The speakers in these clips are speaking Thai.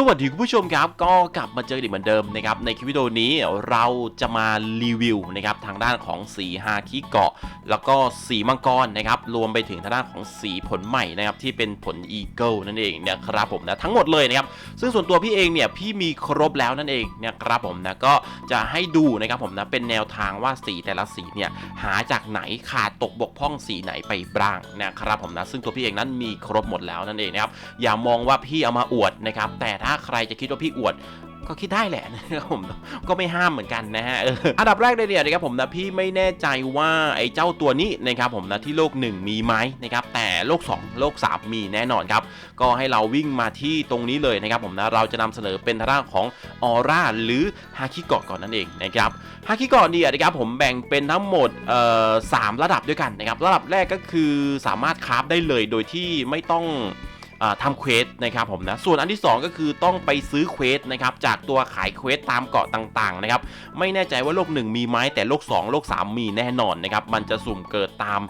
สวัสดีคุณผู้ชมครับก็กลับมาเจอกันอีกเหมือนเดิมนะครับในคลิปวิดีโอนี้เราจะมารีวิวนะครับทางด้านของสีฮาคิเกาะ แล้วก็สีมังกรนะครับรวมไปถึงทางด้านของสีผลใหม่นะครับที่เป็นผลอีเกิลนั่นเองเนี่ยครับผมนะทั้งหมดเลยนะครับซึ่งส่วนตัวพี่เองเนี่ยพี่มีครบแล้วนั่นเองเนี่ยครับผมนะก็จะให้ดูนะครับผมนะเป็นแนวทางว่าสีแต่ละสีเนี่ยหาจากไหนขาดตกบกพร่องสีไหนไปบ้างนะครับผมนะซึ่งตัวพี่เองนั้นมีครบหมดแล้วนั่นเองนะครับอย่ามองว่าพี่เอามาอวดนะครับแต่ถ้าาใครจะคิดว่าพี่อวดก็คิดได้แหละนะครับผมก็ไม่ห้ามเหมือนกันนะฮะอันดับแรกเลยเนี่ยนะครับผมนะพี่ไม่แน่ใจว่าไอ้เจ้าตัวนี้นะครับผมนะที่โลก 1 มีไหมนะครับแต่โลก 2 โลก 3 มีแน่นอนครับก็ให้เราวิ่งมาที่ตรงนี้เลยนะครับผมนะเราจะนำเสนอเป็นทางด้านของออร่าหรือฮาคิเกาะก่อนนั่นเองนะครับฮาคิเกาะเนี่ยนะครับผมแบ่งเป็นทั้งหมดเอ่อสามระดับด้วยกันนะครับระดับแรกก็คือสามารถคราฟได้เลยโดยที่ไม่ต้อง ทำเควสนะครับผมนะส่วนอันที่ 2 ก็คือต้องไปซื้อเควสนะครับจากตัวขายเควสตามเกาะต่างๆนะครับไม่แน่ใจว่าโลก 1 มีไหมแต่โลก 2 โลก 3 มีแน่นอนนะครับมันจะสุ่มเกิดตาม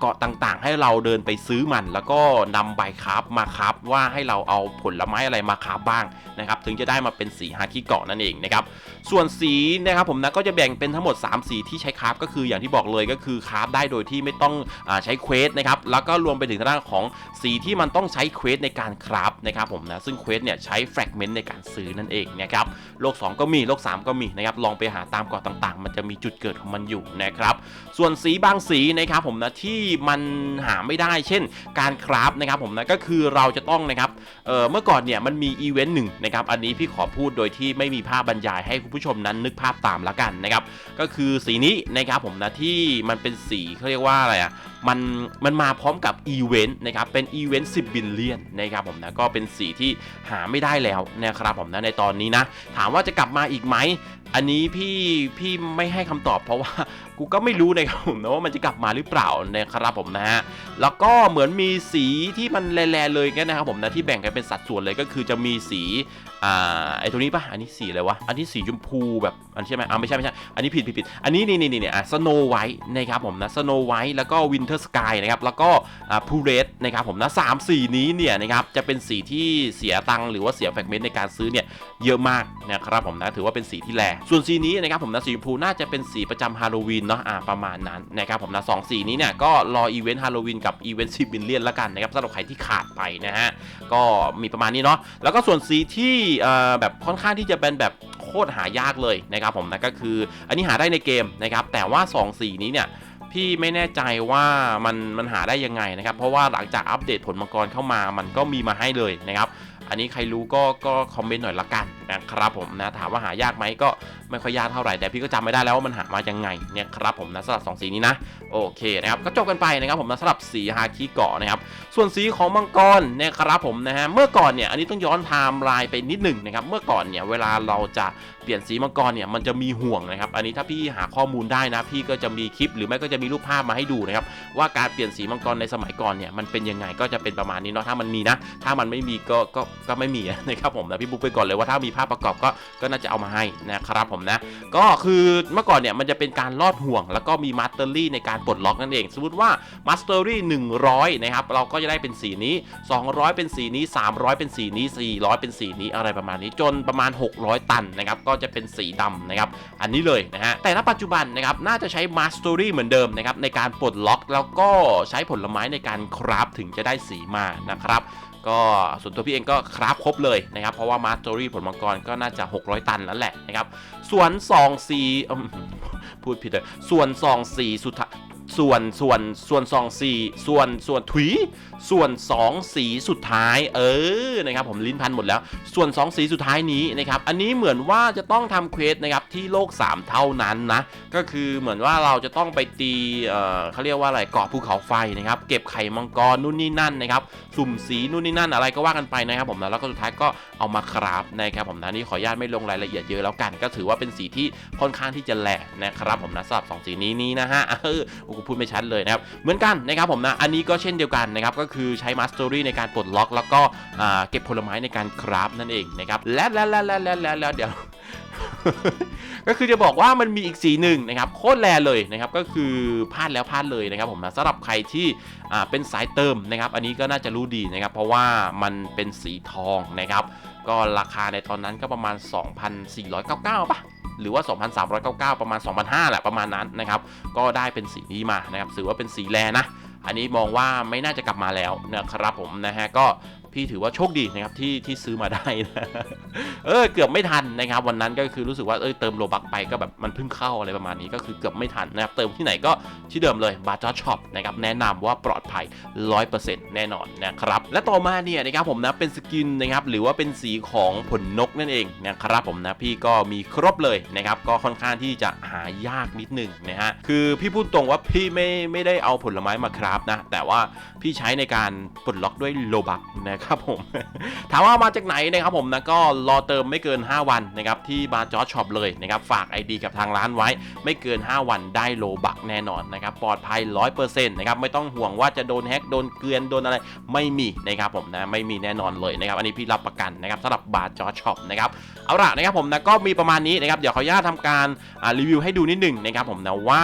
เกาะต่างๆ ให้เราเดินไปซื้อมัน แล้วก็นำใบคราฟมาคราฟว่าให้เราเอาผลไม้อะไรมาคราฟบ้างนะครับถึงจะได้มาเป็นสีฮาคิเกาะนั่นเองนะครับส่วนสีนะครับผมนะก็จะแบ่งเป็นทั้งหมด 3 สีที่ใช้คราฟก็คืออย่างที่บอกเลยก็คือคราฟได้โดยที่ไม่ต้องอใช้เควสนะครับแล้วก็รวมไปถึงทางด้านของสีที่มันต้องใช้เควสในการคราฟนะครับผมนะซึ่งเควสเนี่ยใช้แฟกเมนต์ในการซื้อนั่นเองนะครับโลก 2 ก็มีโลก 3 ก็มีนะครับลองไปหาตามเกาะต่างๆ มันจะมีจุดเกิดของมันอยู่นะครับส่วนสีบางสีนะครับผมนะที่มันหาไม่ได้ เช่น การคราฟนะครับผมนะก็คือเราจะต้องนะครับเออเมื่อก่อนเนี่ยมันมีอีเวนต์หนึ่งนะครับอันนี้พี่ขอพูดโดยที่ไม่มีภาพบรรยายให้คุณผู้ชมนั้นนึกภาพตามละกันนะครับก็คือสีนี้นะครับผมนะที่มันเป็นสีเขาเรียกว่าอะไรอะ มันมันมาพร้อมกับอีเวนต์นะครับเป็นอีเวนต์10บิลเลียนนะครับผมนะก็เป็นสีที่หาไม่ได้แล้วนะครับผมนะในตอนนี้นะ ถามว่าจะกลับมาอีกไหมอันนี้พี่พี่ไม่ให้คำตอบเพราะว่ากูก็ไม่รู้นะครับผมนะว่ามันจะกลับมาหรือเปล่านะครับผมนะฮะแล้วก็เหมือนมีสีที่มันแลๆเลยกันนะครับผมนะที่แบ่งกันเป็นสัดส่วนเลยก็คือจะมีสี อ่าไอตัวนี้ปะอันนี้สีอะไรวะ อันนี้สีชมพูแบบ อันใช่ไหมอ่าไม่ใช่ไม่ใช่ อันนี้ผิดผิดผิดอันนี้นี่นี่นี่อะสโนไวท์นะครับผมนะสโนไวท์แล้วก็วินเทอร์สกายนะครับแล้วก็อ่าพูเรสนะครับผมนะสามสีนี้เนี่ยนะครับจะเป็นสีที่เสียตังค์หรือว่าเสียแฟกเมนต์ในการซื้อเนี่ยเยอะมากนะครับผมนะถือว่าเป็นสีที่แรส่วนสีนี้นะครับผมนะสีชมพูน่าจะเป็นสีประจำฮาโลวีนเนาะอ่าประมาณนั้นนะครับผมนะสองสีนี้เนี่ยก็รออีเวนต์ฮาโลวีนกับอีเวนต์สิบิลเลียนละกันนะครับสำหรับใครที่ขาดไปนะฮะก็มีประมาณนี้เนาะแล้วก็ส่วนสีที่เอ่อแบบค่อนข้างที่จะเป็นแบบโคตรหายากเลยนะครับผมนะก็คืออันนี้หาได้ในเกมนะครับแต่ว่า 2 สีนี้เนี่ยพี่ไม่แน่ใจว่ามันมันหาได้ยังไงนะครับเพราะว่าหลังจากอัปเดตผลมังกรเข้ามามันก็มีมาให้เลยนะครับ อันนี้ใครรู้ก็ก็คอมเมนต์หน่อยละกันนะครับผมนะถามว่าหายากไหมก็ไม่ค่อยยากเท่าไหร่แต่พี่ก็จำไม่ได้แล้วว่ามันหามายังไงเนี่ยครับผมนะสำหรับสองสีนี้นะโอเคนะครับก็จบกันไปนะครับผมนะสำหรับสีฮาคิเกาะนะครับส่วนสีของมังกรเนี่ยครับผมนะฮะเมื่อก่อนเนี่ยอันนี้ต้องย้อนไทม์ไลน์ไปนิดหนึ่งนะครับเมื่อก่อนเนี่ยเวลาเราจะเปลี่ยนสีมังกรเนี่ยมันจะมีห่วงนะครับอันนี้ถ้าพี่หาข้อมูลได้นะ พี่ก็จะมีคลิปหรือไม่ก็จะมีรูปภาพมาให้ดูนะครับว่าการเปลี่ยนสีมังกรในสมัยก่อนเนี่ยมันเป็นยังไงก็จะเป็นประมาณนี้เนาะถ้ามันมีนะ ถ้ามันไม่มีก็ก็ก็ไม่มีนะครับผมนะพี่บุ๊กไปก่อนเลยว่าถ้ามีภาพประกอบก็ก็น่าจะเอามาให้นะครับผมนะก็คือเมื่อก่อนเนี่ยมันจะเป็นการลอดห่วง แล้วก็มีมาสเตอรี่ในการปลดล็อกนั่นเอง สมมติว่ามาสเตอรี่100นะครับเราก็จะได้เป็นสีนี้ 200 เป็นสีนี้ 300 เป็นสีนี้ 400 เป็นสีนี้อะไรประมาณนี้จนประมาณ 600 ตันนะครับก็จะเป็นสีดำนะครับอันนี้เลยนะฮะแต่ณปัจจุบันนะครับน่าจะใช้มาสเตอรี่เหมือนเดิมนะครับในการปลดล็อกแล้วก็ใช้ผลไม้ในการคราฟถึงจะได้สีมานะครับ ก็ส่วนตัวพี่เองก็คราฟครบเลยนะครับ เพราะว่ามาสเตอรี่ผลมังกรก็น่าจะ 600 ตันแล้วแหละนะครับ ส่วน2 4อืมพูดผิดเลยส่วน2 4สุดท้าย ส่วนส่วนส่วน2 4ส่วนส่วนถุย ส่วน2สีสุดท้าย เออนะครับผมลิ้นพันหมดแล้ว ส่วน2สีสุดท้ายนี้นะครับอันนี้เหมือนว่าจะต้องทำเควสนะครับที่โลก 3 เท่านั้นนะก็คือเหมือนว่าเราจะต้องไปตีเอ่อเขาเรียกว่าอะไรเกาะภูเขาไฟนะครับเก็บไข่มังกรนู่นนี่นั่นนะครับสุ่มสีนู่นนี่นั่นอะไรก็ว่ากันไปนะครับผมนะแล้วก็สุดท้ายก็เอามาคราฟนะครับผมนะนี่ขออนุญาตไม่ลงรายละเอียดเยอะแล้วกัน ก็ถือว่าเป็นสีที่ค่อนข้างที่จะแหลกนะครับผมนะสำหรับสองสีนี้นี้นะฮะเออโอ้โหพูดไม่ชัดเลยนะครับเหมือนกันนะครับผมนะอันนี้ก็เช่นเดียวกันนะครับก็คือใช้มาสเตอรี่ในการปลดล็อก แล้วก็เก็บผลไม้ในการคราฟนั่นเองนะครับและและและและและและและเดี๋ยวก็คือจะบอกว่ามันมีอีกสีหนึ่งนะครับโคตรแรเลยนะครับก็คือพลาดแล้วพลาดเลยนะครับผมนะสำหรับใครที่เป็นสายเติมนะครับ อันนี้ก็น่าจะรู้ดีนะครับ เพราะว่ามันเป็นสีทองนะครับ ก็ราคาในตอนนั้นก็ประมาณ 2,499ป่ะ หรือว่า 2,399 ประมาณ 2,500แหละประมาณนั้นนะครับ ก็ได้เป็นสีนี้มานะครับถือว่าเป็นสีแรนะ อันนี้มองว่าไม่น่าจะกลับมาแล้วนะครับผมนะฮะก็ พี่ถือว่าโชคดีนะครับที่ที่ซื้อมาได้นะเออเกือบไม่ทันนะครับ วันนั้นก็คือรู้สึกว่าเออเติมโลบักไปก็แบบมันเพิ่งเข้าอะไรประมาณนี้ก็คือเกือบไม่ทันนะครับเติมที่ไหนก็ที่เดิมเลยบาร์จอช็อปนะครับแนะนำว่าปลอดภัย 100%แน่นอนนะครับและต่อมาเนี่ยนะครับผมนะเป็นสกินนะครับหรือว่าเป็นสีของผลนกนั่นเองนะครับผมนะพี่ก็มีครบเลยนะครับก็ค่อนข้างที่จะหายากนิดนึงนะฮะคือพี่พูดตรงว่าพี่ไม่ไม่ได้เอาผลไม้มาคราฟนะแต่ว่าพี่ใช้ในการปลดล็อกด้วยโลบักนะครับผม ถามว่ามาจากไหนนะครับผมนะก็รอเติมไม่เกิน 5 วันนะครับที่บาร์จอช็อปเลยนะครับฝาก ID กับทางร้านไว้ ไม่เกิน 5 วันได้โลบักแน่นอนนะครับปลอดภัย 100%นะครับไม่ต้องห่วงว่าจะโดนแฮ็กโดนเกลือนโดนอะไรไม่มีนะครับผมนะไม่มีแน่นอนเลยนะครับอันนี้พี่รับประกันนะครับสำหรับบาร์จอช็อปนะครับเอาละนะครับผมนะก็มีประมาณนี้นะครับเดี๋ยวขออนุญาตทำการรีวิวให้ดูนิดหนึ่งนะครับผมนะว่า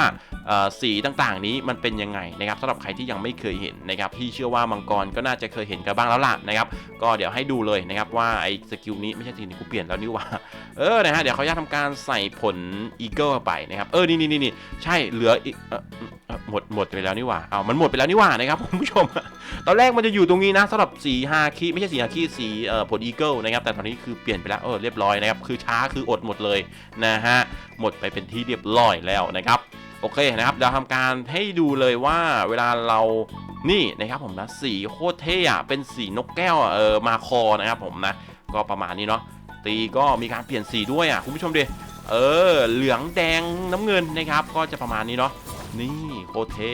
สีต่างๆนี้มันเป็นยังไงนะครับสำหรับใครที่ยังไม่เคยเห็นนะครับพี่เชื่อว่ามังกรก็น่าจะเคยเห็นกันบ้างแล้วล่ะนะครับก็เดี๋ยวให้ดูเลยนะครับว่าไอ้สกิลนี้ไม่ใช่ทีนี้กูเปลี่ยนแล้วนี่ว่าเออนะฮะเดี๋ยวเขาจะทำการใส่ผลอีเกิลไปนะครับเออนี่นี่นี่ใช่เหลือออหมดหมดไปแล้วนี่หว่าเอามันหมดไปแล้วนี่หว่านะครับคุณผู้ชม ตอนแรกมันจะอยู่ตรงนี้นะสำหรับสีฮาคิไม่ใช่สีฮาคิสีเอ่อผลอีเกิลนะครับแต่ตอนนี้คือเปลี่ยนไปแล้วเออเรียบร้อยนะครับคือช้าคืออดหมดเลยนะฮะหมดไปเป็นที่เรียบร้อยแล้วนะครับโอเคนะครับเดี๋ยวทำการให้ดูเลยว่าเวลาเรา นี่นะครับผมนะสีโคตรเท่อะเป็นสีนกแก้วเออมาคอนะครับผมนะ ก็ประมาณนี้เนาะตีก็มีการเปลี่ยนสีด้วยอะคุณผู้ชมดิเออ เหลืองแดงน้ำเงินนะครับ ก็จะประมาณนี้เนาะนี่โคตรเท่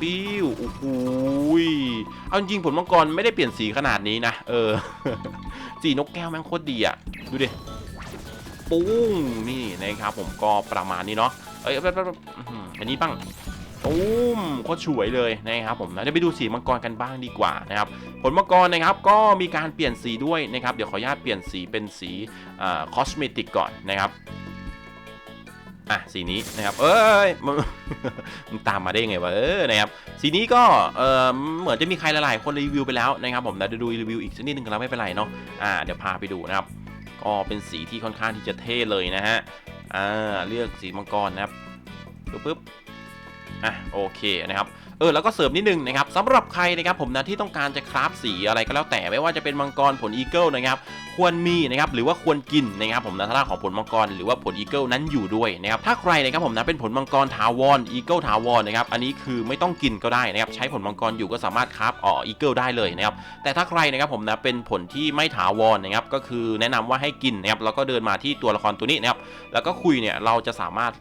ปิ้วโอ้โหยเอาจริงผลมังกรไม่ได้เปลี่ยนสีขนาดนี้นะ เออ สีนกแก้วแม่งโคตรดีอะ ดูดิ ปุ้ง นี่นะครับผมก็ประมาณนี้เนาะ เอ้ยแป๊บแป๊บแป๊บอื้อหืออันนี้บ้าง ตุ้มโคตรสวยเลยนะครับผมนะเดี๋ยวไปดูสีมังกรกันบ้างดีกว่านะครับผลมังกรนะครับก็มีการเปลี่ยนสีด้วยนะครับเดี๋ยวขออนุญาตเปลี่ยนสีเป็นสีคอสเมติกก่อนนะครับอะสีนี้นะครับเอ้ยมันตามมาได้ไงวะเออนะครับสีนี้ก็เออเหมือนจะมีใครหลายๆคนรีวิวไปแล้วนะครับผมนะเดี๋ยวดูรีวิวอีกสักนิดนึงกันแล้วไม่เป็นไรเนาะอ่าเดี๋ยวพาไปดูนะครับก็เป็นสีที่ค่อนข้างที่จะเท่เลยนะฮะอ่าเลือกสีมังกรนะครับปึ๊บปึ๊บ อะโอเคนะครับ เออแล้วก็เสริมนิดนึงนะครับสำหรับใครนะครับผมนะที่ต้องการจะคราฟสีอะไรก็แล้วแต่ไม่ว่าจะเป็นมังกรผลอีเกิลนะครับควรมีนะครับหรือว่าควรกินนะครับผมนะถ้าของผลมังกรหรือว่าผลอีเกิลนั้นอยู่ด้วยนะครับถ้าใครนะครับผมนะเป็นผลมังกรถาวรอีเกิลถาวรนะครับอันนี้คือไม่ต้องกินก็ได้นะครับใช้ผลมังกรอยู่ก็สามารถคราฟอ๋ออีเกิลได้เลยนะครับแต่ถ้าใครนะครับผมนะเป็นผลที่ไม่ถาวรนะครับก็คือแนะนำว่าให้กินนะครับแล้วก็เดินมาที่ตัวละครตัวนี้นะครับแล้วก็คุยเนี่ยเราจะสามารถ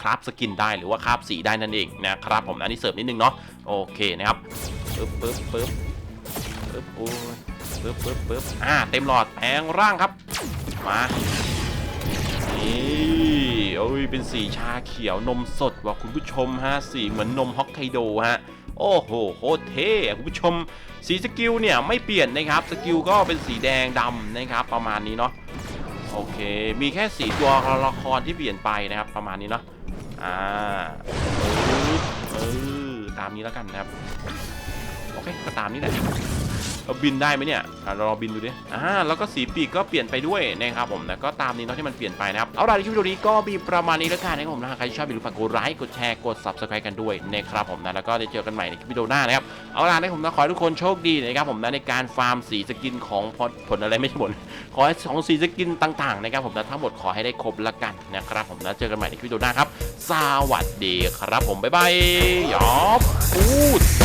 คราฟสกินได้หรือว่าคราฟสีได้นั่นเองนะครับผมอันนี้เสริมนิดนึงเนาะโอเคนะครับปึ๊บปึ๊บปึ๊บปึ๊บโอ้ยปึ๊บปึ๊บปึ๊บอ่าเต็มหลอดแปลงร่างครับมานี่โอ้ยเป็นสีชาเขียวนมสดว่ะคุณผู้ชมฮะสีเหมือนนมฮอกไกโดฮะโอ้โหโคตรเท่คุณผู้ชม สีสกิลเนี่ยไม่เปลี่ยนนะครับสกิลก็เป็นสีแดงดำนะครับประมาณนี้เนาะโอเค มีแค่สีตัวละครที่เปลี่ยนไปนะครับประมาณนี้เนาะอ่าเออ ตามนี้แล้วกันนะครับ โอเคก็ตามนี้แหละ เราบินได้ไหมเนี่ยเราลองบินดูดิอ่าแล้วก็สีปีกก็เปลี่ยนไปด้วยนะครับผมนะก็ตามนี้เนาะที่มันเปลี่ยนไปนะครับเอาล่ะในคลิปวิดีโอนี้ก็มีประมาณนี้แล้วกันนะครับผมนะใครชอบอย่าลืมฝากกดไลค์กดแชร์กด subscribe กันด้วยนะครับผมนะแล้วก็ได้เจอกันใหม่ในคลิปวิดีโอหน้านะครับเอาล่ะนะผมนะขอให้ทุกคนโชคดีนะครับผมนะในการฟาร์มสีสกินของผลผลอะไรไม่ใช่ผลขอให้สองสีสกินต่างๆนะครับผมนะทั้งหมดขอให้ได้ครบละกันนะครับผมนะเจอกันใหม่ในคลิปวิดีโอหน้าครับสวัสดีครับผมบ๊ายบายยอบพูด